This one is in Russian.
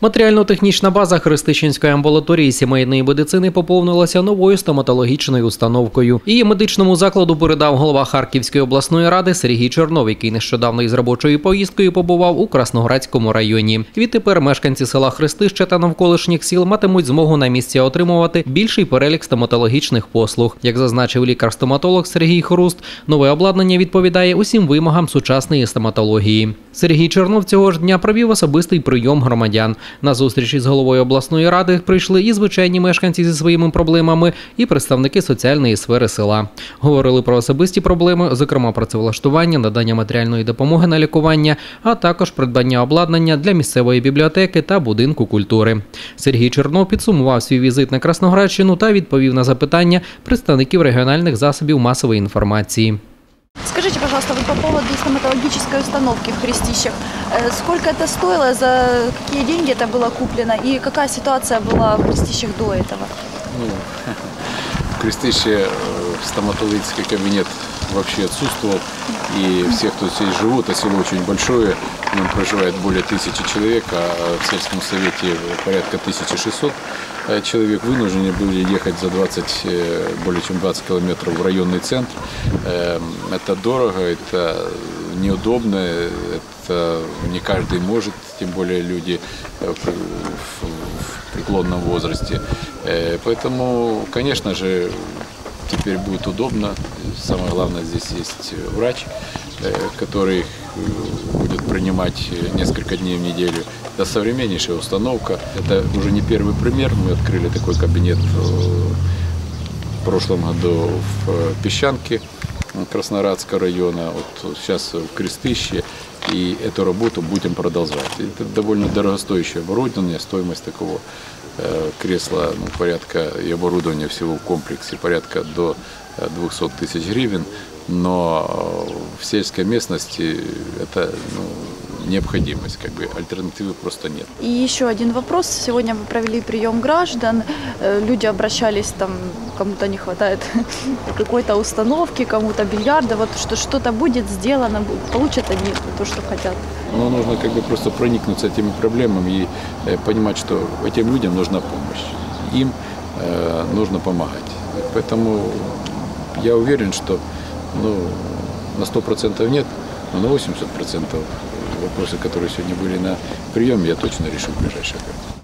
Матеріально-технічна база Христищенської амбулаторії сімейної медицини поповнилася новою стоматологічною установкою. Її медичному закладу передав голова Харківської обласної ради Сергій Чернов, який нещодавно із робочою поїздкою побував у Красноградському районі. Відтепер мешканці села Христище та навколишніх сіл матимуть змогу на місці отримувати більший перелік стоматологічних послуг. Як зазначив лікар-стоматолог Сергій Хруст, нове обладнання відповідає усім вимогам сучасної стоматології. Сергій Чернов цього ж дня провів особистий прийом громадян. На зустрічі з головою обласної ради прийшли і звичайні мешканці зі своїми проблемами, і представники соціальної сфери села. Говорили про особисті проблеми, зокрема працевлаштування, надання матеріальної допомоги на лікування, а також придбання обладнання для місцевої бібліотеки та будинку культури. Сергій Чернов підсумував свій візит на Красноградщину та відповів на запитання представників регіональних засобів масової інформації. Скажите, пожалуйста, вот по поводу стоматологической установки в Христищах. Э, Сколько это стоило, за какие деньги это было куплено и какая ситуация была в Христищах до этого? Ну, в Крестище э, стоматологический кабинет вообще отсутствовал. И все, кто здесь живут, а село очень большое, в нем проживает более тысячи человек, а в сельском совете порядка 1600 э, человек вынуждены были ехать за 20, э, более чем 20 километров в районный центр. Эм, Это дорого, это неудобно, это не каждый может, тем более люди э, в преклонном возрасте. Поэтому, конечно же, теперь будет удобно. Самое главное, здесь есть врач, э, который э, будет принимать э, несколько дней в неделю. Это современнейшая установка. Это уже не первый пример. Мы открыли такой кабинет э, в прошлом году в э, Песчанке Краснорадского района, вот сейчас в Крестыще, и эту работу будем продолжать. Это довольно дорогостоящее оборудование, стоимость такого э, кресла ну, порядка и оборудования всего в комплексе порядка до э, 200 тысяч гривен, но э, в сельской местности это ну, необходимость, как бы альтернативы просто нет. И еще один вопрос. Сегодня вы провели прием граждан. Э, Люди обращались, там кому-то не хватает какой-то установки, кому-то бильярда. Вот что что-то будет сделано, получат они то, что хотят. Но нужно как бы просто проникнуться этими проблемами и э, понимать, что этим людям нужна помощь. Им э, нужно помогать. Поэтому я уверен, что ну, на 100% нет, но на 80% вопросы, которые сегодня были на приеме, я точно решу в ближайшее время.